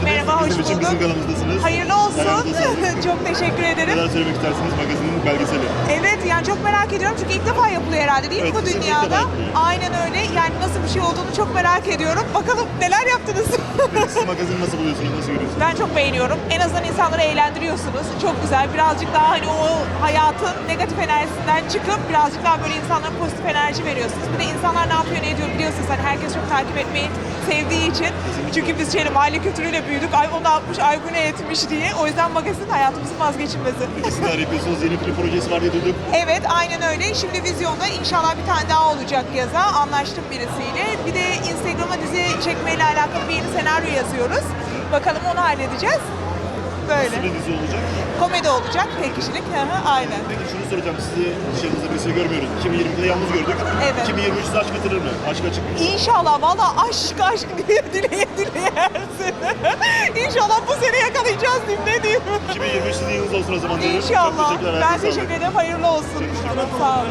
geldiniz. Merhaba, hoş Bizim için bizim bulduk. kanalımızdasınız. Hayırlı olsun. Ayağınıza sağlık. çok teşekkür ederim. Neler söylemek istersiniz magazinin belgeseli? Evet yani çok merak ediyorum çünkü ilk defa yapılıyor herhalde değil mi Evet, bu ilk dünyada? defa yapılıyor. Aynen öyle. Yani nasıl bir şey olduğunu çok merak ediyorum. Bakalım neler yaptınız? Peki siz magazini nasıl buluyorsunuz, nasıl görüyorsunuz? ben çok beğeniyorum. En azından insanları eğlendiriyorsunuz. Çok güzel. Birazcık daha hani o hayatın negatif enerjisinden çıkıp birazcık daha böyle insanlara pozitif enerji veriyorsunuz. Bir de insanlar ne yapıyor, ne Hani herkes çok takip etmeyi sevdiği için. Çünkü biz şey mahalle kültürüyle büyüdük. Ay o ne yapmış, ay bu ne etmiş diye. O yüzden magazin hayatımızın vazgeçilmezi. Siz neler yapıyorsunuz? Yeni film projesi var diye duyduk. Evet aynen öyle. Şimdi vizyonda inşallah bir tane daha olacak yaza. Anlaştım birisiyle. Bir de Instagram'a dizi çekmeyle alakalı bir yeni senaryo yazıyoruz. Bakalım onu halledeceğiz. Böyle. Nasıl bir dizi olacak? Komedi olacak tek kişilik. Hı hı, aynen. Peki şunu soracağım, sizi dışarınızda birisini görmüyoruz. 2020'de yalnız gördük. Evet. 2023 size aşk getirir mi? Aşk açık. İnşallah valla aşk aşk diye dileye dileyersin. İnşallah bu sene yakalayacağız diyeyim ne diyeyim. 2023 sizin yılınız olsun o zaman diyorum. Çok İnşallah. teşekkürler. Ben sağlık. teşekkür ederim. Hayırlı olsun. Sağ olun.